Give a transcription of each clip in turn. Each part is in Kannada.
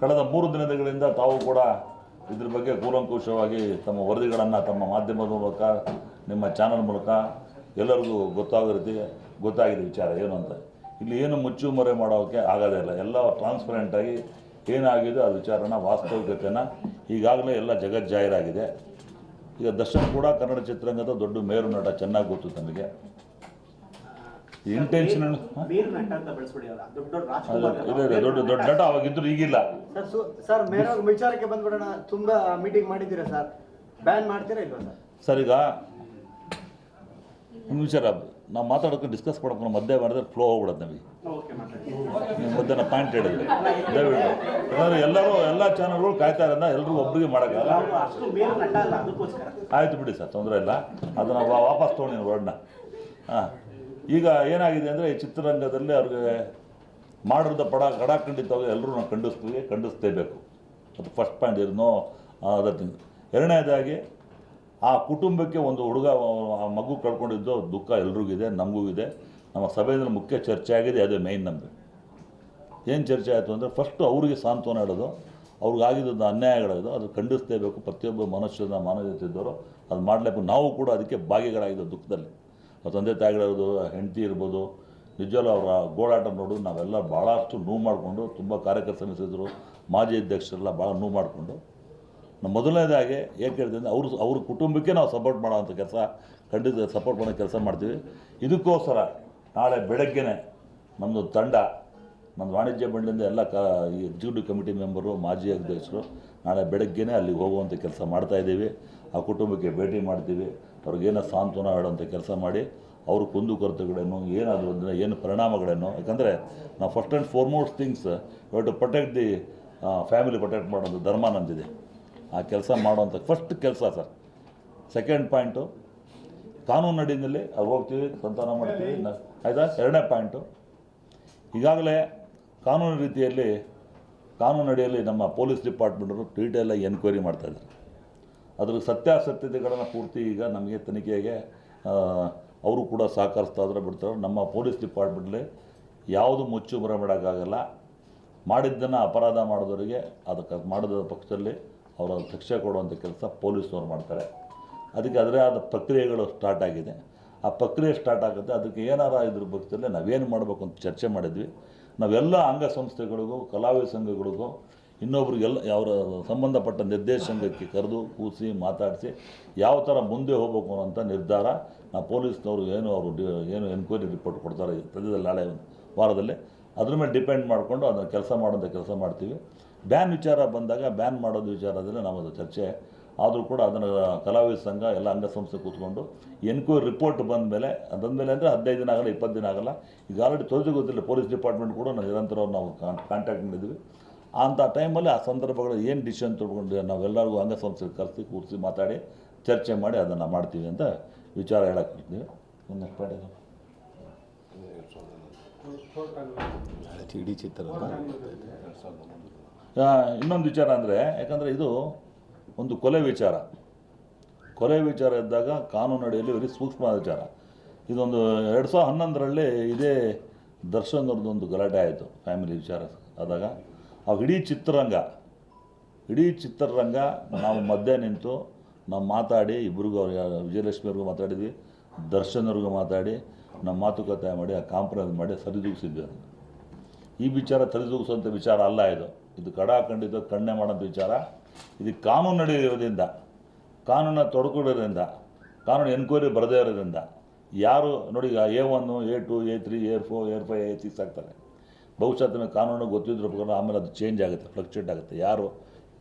ಕಳೆದ ಮೂರು ದಿನಗಳಿಂದ ತಾವು ಕೂಡ ಇದ್ರ ಬಗ್ಗೆ ಕೂಲಂಕುಷವಾಗಿ ತಮ್ಮ ವರದಿಗಳನ್ನು ತಮ್ಮ ಮಾಧ್ಯಮದ ಮೂಲಕ, ನಿಮ್ಮ ಚಾನಲ್ ಮೂಲಕ ಎಲ್ಲರಿಗೂ ಗೊತ್ತಾಗೋ ಗೊತ್ತಾಗಿದೆ ವಿಚಾರ. ಏನು ಅಂತ? ಇಲ್ಲಿ ಏನು ಮುಚ್ಚು ಮರೆ ಮಾಡೋಕ್ಕೆ ಆಗೋದೇ ಇಲ್ಲ. ಎಲ್ಲ ಟ್ರಾನ್ಸ್ಪರೆಂಟಾಗಿ ಏನಾಗಿದೆ ಆ ವಿಚಾರನ, ವಾಸ್ತವಿಕತೆನ ಈಗಾಗಲೇ ಎಲ್ಲ ಜಗಜ್ಜಾಹೀರಾಗಿದೆ ಈಗ ದರ್ಶನ್ ಕೂಡ ಕನ್ನಡ ಚಿತ್ರರಂಗದ ದೊಡ್ಡ ಮೇರು ನಟ, ಚೆನ್ನಾಗಿ ಗೊತ್ತು ತಮಗೆ ಬೆಳೆಸ್ಬಿಡಿ ದೊಡ್ಡ ದೊಡ್ಡ ನಟ ಅವಾಗಿದ್ರು ಈಗಿಲ್ಲ. ಸರ್ ಮೇರ ವಿಚಾರಕ್ಕೆ ಬಂದ್ಬಿಡೋಣ. ತುಂಬಾ ಮೀಟಿಂಗ್ ಮಾಡಿದ್ದೀರಾ ಸರ್ ಬ್ಯಾನ್ ಮಾಡ್ತೀರಾ ಇಲ್ವಾ ಸರ್ ಸರ್ ಈಗ ಒಂದು ವಿಚಾರ ನಾವು ಮಾತಾಡೋಕೆ ಡಿಸ್ಕಸ್ ಮಾಡ್ಕೊಂಡು ಮಧ್ಯೆ ಮಾಡಿದ್ರೆ ಫ್ಲೋ ಹೋಗ್ಬಿಡೋದು ನಮಗೆ. ನೀವು ಮಧ್ಯಾಹ್ನ ಪಾಯಿಂಟ್ ಹೇಳಿದ್ರೆ. ದಯವಿಟ್ಟು. ಯಾಕಂದ್ರೆ ಎಲ್ಲರೂ ಎಲ್ಲ ಚಾನಲ್ಗಳು ಕಾಯ್ತಾ ಇರೋದ ಎಲ್ರಿಗೂ ಒಬ್ಬರಿಗೆ ಮಾಡೋಕ್ಕಲ್ಲ ಅದಕ್ಕೋಸ್ಕರ. ಆಯಿತು ಬಿಡಿ ಸರ್ ತೊಂದರೆ ಇಲ್ಲ. ಅದು ನಾವು ವಾಪಸ್ ತೊಗೊಂಡಿನಿ ವರ್ಡ್ನ ಹಾಂ. ಈಗ ಏನಾಗಿದೆ ಅಂದರೆ ಚಿತ್ರರಂಗದಲ್ಲಿ ಅವ್ರಿಗೆ ಮಾಡಿರೋದ ಪಡ ಕಡಾಖಂಡಿತವಾಗಿ ಎಲ್ಲರೂ ನಾವು ಖಂಡಿಸ್ತೀವಿ ಖಂಡಿಸ್ತೇಬೇಕು ಅದು ಫಸ್ಟ್ ಪಾಯಿಂಟ್ ಅದರ ಥಿಂಗ್ ಎರಡನೇದಾಗಿ, ಆ ಕುಟುಂಬಕ್ಕೆ ಒಂದು ಹುಡುಗ, ಆ ಮಗು ಕಳ್ಕೊಂಡಿದ್ದು ದುಃಖ ಎಲ್ರಿಗೂ ಇದೆ, ನಮಗೂ ಇದೆ. ನಮ್ಮ ಸಭೆಯಲ್ಲಿ ಮುಖ್ಯ ಚರ್ಚೆ ಆಗಿದೆ, ಅದೇ ಮೈನ್ ನಮಗೆ ಏನು ಚರ್ಚೆ ಆಯಿತು ಅಂದರೆ ಫಸ್ಟು ಅವರಿಗೆ ಸಾಂತ್ವನ ಹೇಳೋದು ಅವ್ರಿಗಾಗಿದ್ದು ಅನ್ಯಾಯಗಳಾಗಿದ್ದು ಅದು ಖಂಡಿಸ್ತೇಬೇಕು ಪ್ರತಿಯೊಬ್ಬ ಮನುಷ್ಯನ ಮಾನವೀಯತೆ ಇದ್ದವರು ಅದು ಮಾಡಲೇಬೇಕು. ನಾವು ಕೂಡ ಅದಕ್ಕೆ ಭಾಗಿಗಳಾಗಿದ್ದು ದುಃಖದಲ್ಲಿ. ತಂದೆ ತಾಯಿಗಳಿರ್ಬೋದು ಹೆಂಡತಿ ಇರ್ಬೋದು ನಿಜವಲ್ಲೂ ಅವರ ಗೋಳಾಟ ನೋಡು, ನಾವೆಲ್ಲ ಭಾಳಷ್ಟು ನೋವು ಮಾಡಿಕೊಂಡು ತುಂಬ ಕಾರ್ಯಕರ್ತ ನಡೆಸಿದ್ರು ಮಾಜಿ ಅಧ್ಯಕ್ಷರೆಲ್ಲ ಭಾಳ ನೋವು ಮಾಡಿಕೊಂಡು. ನಮ್ಮ ಮೊದಲನೇದಾಗಿ ಏಕೆ ಹೇಳ್ತೀನಿ ಅವರು, ಅವ್ರ ಕುಟುಂಬಕ್ಕೆ ನಾವು ಸಪೋರ್ಟ್ ಮಾಡೋವಂಥ ಕೆಲಸ, ಖಂಡಿತ ಸಪೋರ್ಟ್ ಮಾಡೋ ಕೆಲಸ ಮಾಡ್ತೀವಿ. ಇದಕ್ಕೋಸ್ಕರ ನಾಳೆ ಬೆಳಗ್ಗೆನೆ ನಮ್ಮದು ತಂಡ ನಮ್ಮ ವಾಣಿಜ್ಯ ಮಂಡಳಿಯಿಂದ ಎಲ್ಲ ಕ, ಈ ಎಕ್ಸಿಕ್ಯೂಟಿವ್ ಕಮಿಟಿ ಮೆಂಬರು ಮಾಜಿ ಅಧ್ಯಕ್ಷರು ನಾಳೆ ಬೆಳಗ್ಗೆನೇ ಅಲ್ಲಿಗೆ ಹೋಗುವಂಥ ಕೆಲಸ ಮಾಡ್ತಾಯಿದ್ದೀವಿ ಆ ಕುಟುಂಬಕ್ಕೆ ಭೇಟಿ ಮಾಡ್ತೀವಿ. ಅವ್ರಿಗೇನೋ ಸಾಂತ್ವನ ಹೇಳುವಂಥ ಕೆಲಸ ಮಾಡಿ ಅವ್ರ ಕುಂದುಕೊರತೆಗಳೇನು ಏನಾದರೂ ಅಂದರೆ ಏನು ಪರಿಣಾಮಗಳೇನು. ಯಾಕಂದರೆ ನಾವು first and foremost things you to protect the family protect ಮಾಡೋದು ಧರ್ಮ ನಮ್ಮದಿದೆ ಆ ಕೆಲಸ ಮಾಡುವಂಥ ಫಸ್ಟ್ ಕೆಲಸ ಸರ್ ಸೆಕೆಂಡ್ ಪಾಯಿಂಟು ಕಾನೂನು ಅಡಿಯಲ್ಲಿ ಅವ್ರು ಹೋಗ್ತೀವಿ, ಸಂತಾನ ಮಾಡ್ತೀವಿ ಆಯಿತಾ? ಎರಡನೇ ಪಾಯಿಂಟು ಈಗಾಗಲೇ ಕಾನೂನು ರೀತಿಯಲ್ಲಿ, ಕಾನೂನು ಅಡಿಯಲ್ಲಿ ನಮ್ಮ ಪೊಲೀಸ್ ಡಿಪಾರ್ಟ್ಮೆಂಟರು ಡೀಟೇಲಾಗಿ ಎನ್ಕ್ವೈರಿ ಮಾಡ್ತಾಯಿದ್ದಾರೆ ಅದ್ರ ಸತ್ಯಾಸತ್ಯತೆಗಳನ್ನು ಪೂರ್ತಿ ಈಗ ನಮಗೆ ತನಿಖೆಗೆ ಅವರು ಕೂಡ ಸಹಕರಿಸ್ತಾ ಇದ್ರೆ ಬಿಡ್ತಾರೆ. ನಮ್ಮ ಪೊಲೀಸ್ ಡಿಪಾರ್ಟ್ಮೆಂಟ್ಲಿ ಯಾವುದು ಮುಚ್ಚು ಬರ ಮಾಡೋಕ್ಕಾಗಲ್ಲ. ಮಾಡಿದ್ದನ್ನು ಅಪರಾಧ ಮಾಡಿದವರಿಗೆ ಅದಕ್ಕೆ ಮಾಡಿದ ಪಕ್ಷದಲ್ಲಿ ಅವರ ಶಿಕ್ಷೆ ಕೊಡುವಂಥ ಕೆಲಸ ಪೊಲೀಸ್ನವ್ರು ಮಾಡ್ತಾರೆ. ಅದಕ್ಕೆ ಅದರೇ ಆದ ಪ್ರಕ್ರಿಯೆಗಳು ಸ್ಟಾರ್ಟ್ ಆಗಿದೆ. ಆ ಪ್ರಕ್ರಿಯೆ ಸ್ಟಾರ್ಟ್ ಆಗುತ್ತೆ. ಅದಕ್ಕೆ ಏನಾರ ಇದ್ರ ಪಕ್ಷದಲ್ಲಿ ನಾವೇನು ಮಾಡಬೇಕು ಅಂತ ಚರ್ಚೆ ಮಾಡಿದ್ವಿ. ನಾವೆಲ್ಲ ಅಂಗಸಂಸ್ಥೆಗಳಿಗೂ, ಕಲಾವಿದ ಸಂಘಗಳಿಗೂ ಇನ್ನೊಬ್ರಿಗೆಲ್ಲ ಅವರ ಸಂಬಂಧಪಟ್ಟ ನಿರ್ದೇಶನಕ್ಕೆ ಕರೆದು ಕೂಸಿ ಮಾತಾಡಿಸಿ ಯಾವ ಥರ ಮುಂದೆ ಹೋಗಬೇಕು ಅನ್ನೋಂಥ ನಿರ್ಧಾರ ನಾ ಪೊಲೀಸ್ನವರು ಏನು ಅವರು ಏನು ಎನ್ಕ್ವೈರಿ ರಿಪೋರ್ಟ್ ಕೊಡ್ತಾರೆ ಸದ್ಯದಲ್ಲಿ ನಾಳೆ ವಾರದಲ್ಲಿ. ಅದ್ರ ಮೇಲೆ ಡಿಪೆಂಡ್ ಮಾಡಿಕೊಂಡು ಅದನ್ನು ಕೆಲಸ ಮಾಡೋಂಥ ಕೆಲಸ ಮಾಡ್ತೀವಿ. ಬ್ಯಾನ್ ವಿಚಾರ ಬಂದಾಗ ಬ್ಯಾನ್ ಮಾಡೋದು ವಿಚಾರದಲ್ಲಿ ನಮ್ಮದು ಚರ್ಚೆ. ಆದರೂ ಕೂಡ ಅದನ್ನು ಕಲಾವಿದ ಸಂಘ ಎಲ್ಲ ಅಂಗಸಂಸ್ಥೆ ಕೂತ್ಕೊಂಡು ಎನ್ಕ್ವೈರಿ ರಿಪೋರ್ಟ್ ಬಂದ ಮೇಲೆ ಅದಂದಮೇಲೆ ಅಂದರೆ ಹದಿನೈದು ದಿನ ಆಗಲ್ಲ, ಇಪ್ಪತ್ತು ದಿನ ಆಗಲ್ಲ. ಈಗ ಆಲ್ರೆಡಿ ತೋರಿಸಿ ಗೊತ್ತಿಲ್ಲ ಪೊಲೀಸ್ ಡಿಪಾರ್ಟ್ಮೆಂಟ್ ಕೂಡ ನಾವು ನಿರಂತರವಾಗಿ ನಾವು ಕಾಂಟ್ಯಾಕ್ಟ್ ಮಾಡಿದ್ವಿ. ಅಂಥ ಟೈಮಲ್ಲಿ ಆ ಸಂದರ್ಭಗಳು ಏನು ಡಿಸಿಷನ್ ತೊಗೊಂಡು ನಾವೆಲ್ಲರಿಗೂ ಅಂಗಸಂಸ್ಥೆಗೆ ಕರೆಸಿ ಕೂರಿಸಿ ಮಾತಾಡಿ ಚರ್ಚೆ ಮಾಡಿ ಅದನ್ನು ಮಾಡ್ತೀವಿ ಅಂತ ವಿಚಾರ ಹೇಳಕ್ಕೆ ಬರ್ತೀವಿ ಒಂದು ಪಾಯಿಂಟ್ ಏನು? ಇಡೀ ಚಿತ್ರದ ಇನ್ನೊಂದು ವಿಚಾರ ಅಂದರೆ ಯಾಕಂದರೆ ಇದು ಒಂದು ಕೊಲೆ ವಿಚಾರ. ಕೊಲೆ ವಿಚಾರ ಇದ್ದಾಗ ಕಾನೂನು ಅಡಿಯಲ್ಲಿ ವೆರಿ ಸೂಕ್ಷ್ಮ ವಿಚಾರ. ಇದೊಂದು ಎರಡು ಸಾವಿರದ ಹನ್ನೊಂದರಲ್ಲಿ ಇದೇ ದರ್ಶನ್ ಅವ್ರದ್ದೊಂದು ಗಲಾಟೆ ಆಯಿತು ಫ್ಯಾಮಿಲಿ ವಿಚಾರ ಆದಾಗ. ಆ ಇಡೀ ಚಿತ್ರರಂಗ. ಇಡೀ ಚಿತ್ರರಂಗ ನಾವು ಮಧ್ಯೆ ನಿಂತು ನಾವು ಮಾತಾಡಿ ಇಬ್ಬರಿಗೂ ಅವ್ರಿಗೆ ಯಾರು ವಿಜಯಲಕ್ಷ್ಮಿ ಅವ್ರಿಗೂ ಮಾತಾಡಿದ್ವಿ, ದರ್ಶನ್ ಅವ್ರಿಗೂ ಮಾತಾಡಿ, ನಮ್ಮ ಮಾತುಕತೆ ಮಾಡಿ, ಆ ಕಾಂಪ್ರಮೈಸ್ ಮಾಡಿ ಸರಿದೂಗಿಸಿದ್ವಿ ಅದನ್ನು. ಈ ವಿಚಾರ ತಲೆದೂಗಿಸುವಂಥ ವಿಚಾರ ಅಲ್ಲ ಇದು. ಇದು ಕಡಾಖಂಡಿತ ಕಣ್ಣೆ ಮಾಡೋಂಥ ವಿಚಾರ. ಇದು ಕಾನೂನು ನಡೆಯೋದ್ರಿಂದ ಕಾನೂನ ತೊಡ್ಕೊಂಡಿರೋದ್ರಿಂದ ಕಾನೂನು ಎನ್ಕ್ವೈರಿ ಬರದೇ ಇರೋದ್ರಿಂದ, ಯಾರು ನೋಡಿ ಈಗ A one A two A three A four A five A six ಆಗ್ತಾರೆ. ಬಹುಶಃ ತಮಗೆ ಕಾನೂನು ಗೊತ್ತಿದ್ದರೂ ಆಮೇಲೆ ಅದು ಚೇಂಜ್ ಆಗುತ್ತೆ ಫ್ಲಕ್ಚುಯೇಟ್ ಆಗುತ್ತೆ. ಯಾರು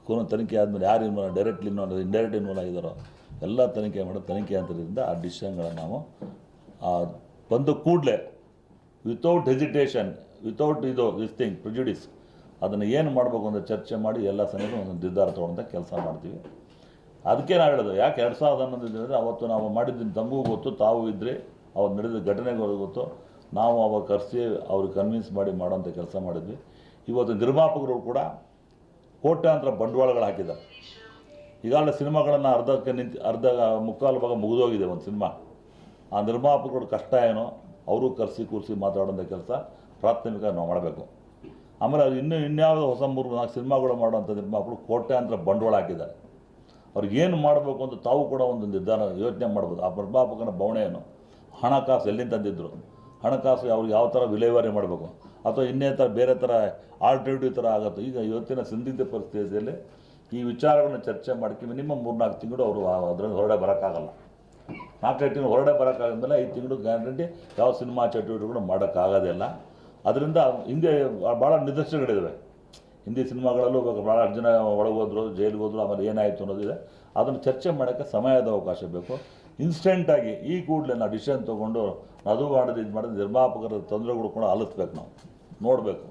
ಕೋನ ತನಿಖೆ ಆದಮೇಲೆ ಯಾರು ಇನ್ವಾಲ್ವ್ ಡೈರೆಕ್ಟ್ಲಿ ಇಂಡೈರೆಕ್ಟ್ ಇನ್ವಾಲ್ವ್ ಆಗಿದ್ದಾರೋ ಎಲ್ಲ ತನಿಖೆ ಮಾಡೋ, ತನಿಖೆ ಅಂತದ್ರಿಂದ ಆ ಡಿಸಿಷನ್ಗಳನ್ನು ನಾವು ಬಂದ ಕೂಡಲೇ ವಿತೌಟ್ ಹೆಸಿಟೇಷನ್ ವಿತೌಟ್ ಇದು ದಿಸ್ ಥಿಂಗ್ ಪ್ರಿಜುಡಿಸ್ ಅದನ್ನು ಏನು ಮಾಡಬೇಕು ಅಂತ ಚರ್ಚೆ ಮಾಡಿ ಎಲ್ಲ ಸಮೇತ ಒಂದು ನಿರ್ಧಾರ ತೊಗೊಂಡಂಥ ಕೆಲಸ ಮಾಡ್ತೀವಿ. ಅದಕ್ಕೆ ನಾವು ಹೇಳೋದು, ಯಾಕೆ ಎರಡು ಸಾವಿರದ ಹನ್ನೊಂದು ಅಂದರೆ ಅವತ್ತು ನಾವು ಮಾಡಿದ್ದೀನಿ ತಮಗೂ ಗೊತ್ತು, ತಾವು ಇದ್ದರೆ ಅವತ್ತು ನಡೆದ ಘಟನೆಗಳು ಗೊತ್ತು. ನಾವು ಅವಾಗ ಕರೆಸಿ ಅವ್ರಿಗೆ ಕನ್ವಿನ್ಸ್ ಮಾಡಿ ಮಾಡೋಂಥ ಕೆಲಸ ಮಾಡಿದ್ವಿ. ಇವತ್ತು ನಿರ್ಮಾಪಕರು ಕೂಡ ಕೋಟ್ಯಾಂತರ ಬಂಡವಾಳಗಳು ಹಾಕಿದ್ದಾರೆ. ಈಗಾಗಲೇ ಸಿನಿಮಾಗಳನ್ನು ಅರ್ಧಕ್ಕೆ ನಿಂತು, ಅರ್ಧ ಮುಕ್ಕಾಲು ಭಾಗ ಮುಗಿದೋಗಿದೆ ಒಂದು ಸಿನಿಮಾ. ಆ ನಿರ್ಮಾಪಕರು ಕಷ್ಟ ಏನೋ, ಅವರು ಕರೆಸಿ ಕೂರಿಸಿ ಮಾತಾಡೋಂಥ ಕೆಲಸ ಪ್ರಾಥಮಿಕ ನಾವು ಮಾಡಬೇಕು. ಆಮೇಲೆ ಅವ್ರು ಇನ್ನೂ ಇನ್ಯಾವುದೋ ಹೊಸ ಮೂರು ನಾಲ್ಕು ಸಿನಿಮಾಗಳು ಮಾಡುವಂಥ ನಿರ್ಮಾಪಕರು ಕೋಟ್ಯಾಂತರ ಬಂಡವಾಳ ಹಾಕಿದ್ದಾರೆ. ಅವ್ರಿಗೆ ಏನು ಮಾಡಬೇಕು ಅಂತ ತಾವು ಕೂಡ ಒಂದು ನಿರ್ಧಾರ ಯೋಚನೆ ಮಾಡ್ಬೋದು. ಆ ನಿರ್ಮಾಪಕನ ಬವಣೆ ಏನು ಹಣಕಾಸು ಎಲ್ಲಿಂದ ತಂದಿದ್ರು? ಹಣಕಾಸು ಅವ್ರಿಗೆ ಯಾವ ಥರ ವಿಲೇವಾರಿ ಮಾಡಬೇಕು? ಅಥವಾ ಇನ್ನೇ ಥರ ಬೇರೆ ಥರ ಆಲ್ಟರ್ನೇಟಿವ್ ಥರ ಆಗುತ್ತೆ? ಈಗ ಇವತ್ತಿನ ಸಂದಿಗ್ಧ ಪರಿಸ್ಥಿತಿಯಲ್ಲಿ ಈ ವಿಚಾರಗಳನ್ನ ಚರ್ಚೆ ಮಾಡಿ ಮಿನಿಮಮ್ ಮೂರ್ನಾಲ್ಕು ತಿಂಗಳು ಅವರು ಅದರಲ್ಲಿ ಹೊರಡೆ ಬರೋಕ್ಕಾಗಲ್ಲ. ನಾಲ್ಕೈದು ತಿಂಗಳು ಹೊರಗಡೆ ಮೇಲೆ ಐದು ತಿಂಗಳು ಗ್ಯಾರಂಟಿ ಯಾವ ಸಿನಿಮಾ ಚಟುವಟಿಕೆಗಳು ಮಾಡೋಕ್ಕಾಗೋದಿಲ್ಲ ಅದರಿಂದ ಹಿಂದೆ ಭಾಳ ನಿದರ್ಶನಗಳಿದ್ದಾವೆ ಹಿಂದಿ ಸಿನಿಮಾಗಳಲ್ಲೂ ಭಾಳ ಜನ ಒಳಗೆ ಹೋದ್ರು, ಜೈಲಿಗೆ ಹೋದ್ರು, ಆಮೇಲೆ ಏನಾಯಿತು ಅನ್ನೋದಿದೆ ಅದನ್ನು ಚರ್ಚೆ ಮಾಡೋಕ್ಕೆ ಸಮಯದ ಅವಕಾಶ ಬೇಕು. ಇನ್ಸ್ಟೆಂಟಾಗಿ ಈ ಕೂಡಲೇ ನಾವು ಡಿಸಿಷನ್ ತೊಗೊಂಡು ಅದು ಮಾಡೋದು ಇದು ಮಾಡೋದು ನಿರ್ಮಾಪಕರ ತೊಂದರೆಗಳು ಕೂಡ ಅಲತ್ಬೇಕು ನಾವು. ನೋಡಬೇಕು.